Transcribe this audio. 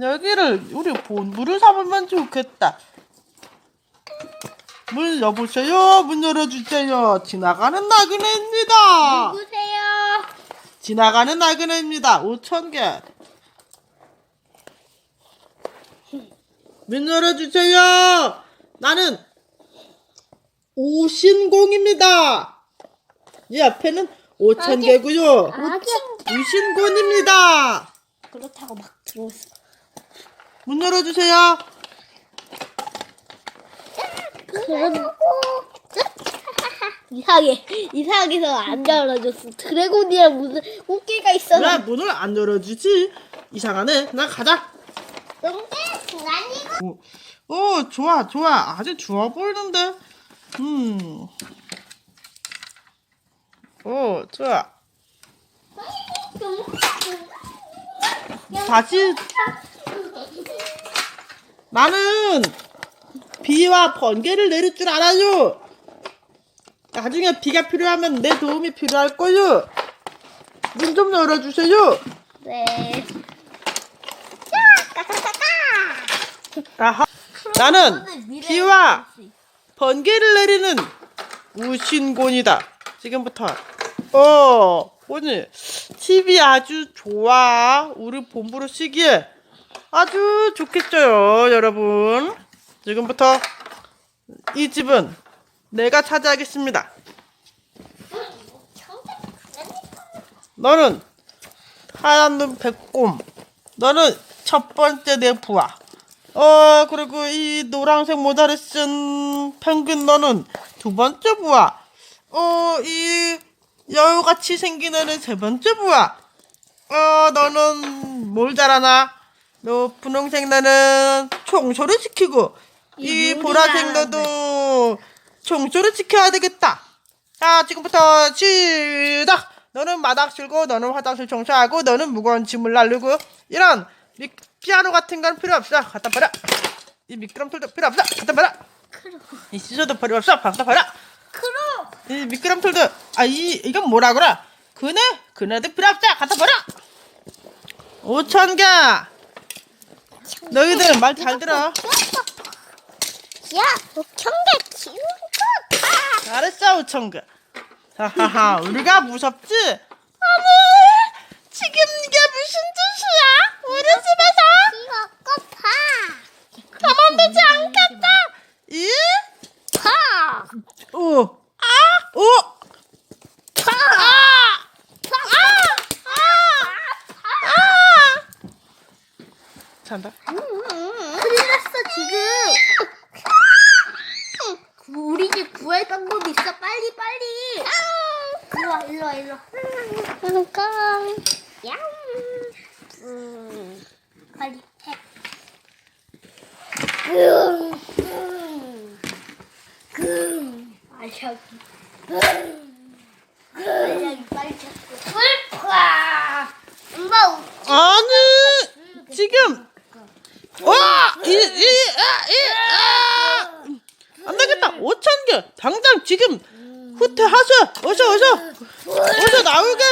여기를 우리 본부를 삼으면 좋겠다. 문 여보세요. 문 열어주세요. 지나가는 나그네입니다. 누구세요? 지나가는 나그네입니다. 5천 개. 문 열어주세요. 나는 오신공입니다. 이 앞에는 5천 개고요. 아기. 우신곤입니다. 그렇다고 막 들어왔어. 문 열어주세요. 이상하게 이상하게서 안 열어줬어. 드래곤이랑 무슨 웃기가 있어. 왜 문을 안 열어주지? 이상하네. 나 가자. 농대 오, 오, 좋아, 좋아. 아주 좋아 보이는데. 음. 오, 좋아. 다시 나는 비와 번개를 내릴 줄 알아요. 나중에 비가 필요하면 내 도움이 필요할 거요. 문 좀 열어주세요. 네. 아하. 나는 비와 번개를 내리는 우신곤이다. 지금부터. 어, 오늘 TV 아주 좋아. 우리 본부로 시기에 아주 좋겠죠요, 여러분. 지금부터 이 집은 내가 차지하겠습니다. 너는 하얀 눈 백곰. 너는 첫 번째 내 부하. 어 그리고 이 노란색 모자를 쓴 평균 너는 두 번째 부하. 어 이 여우같이 생긴 애는 세 번째 부하. 어 너는 뭘 잘하나? 너 분홍색 너는 청소를 시키고 이이 보라색 너도 청소를 지켜야 되겠다. 자 지금부터 시작. 너는 마당 쓸고 너는 화장실 청소하고 너는 무거운 짐을 날르고 이런 미, 피아노 같은 건 필요 없어. 갖다 버려. 이 미끄럼틀도 필요 없어. 갖다 버려. 크로 이 시소도 필요 없어. 갖다 버려. 크로 이 미끄럼틀도 아 이 이건 뭐라 그래? 그네 그네도 필요 없어. 갖다 버려. 5천 개. 너희들 말 잘 들어. 야, 기운 좋다. 잘했어 5천 개. 하하하 우리가 무섭지? 아니 지금 이게 무슨 뜻이야? 우리 집에서 이거 봐. 가만두지 않겠다. 이? 파. 오. 아. 오. 파. 아. 아. 잔다. 큰일 났어 지금. 우리 집 구할 방법이 있어. 빨리 빨리. 일로 와 일로 와 일로 와. 그러니까. 야. 음. 빨리 해. 음. 음. 음. 알약이. 음. 알약이 빨리 찾고. 불파. 엄마 웃지. 아니 지금 와! 이, 이, 아, 이, 아! 안 되겠다. 5천 개. 당장 지금 후퇴하셔. 어서, 어서. 어서 나오게.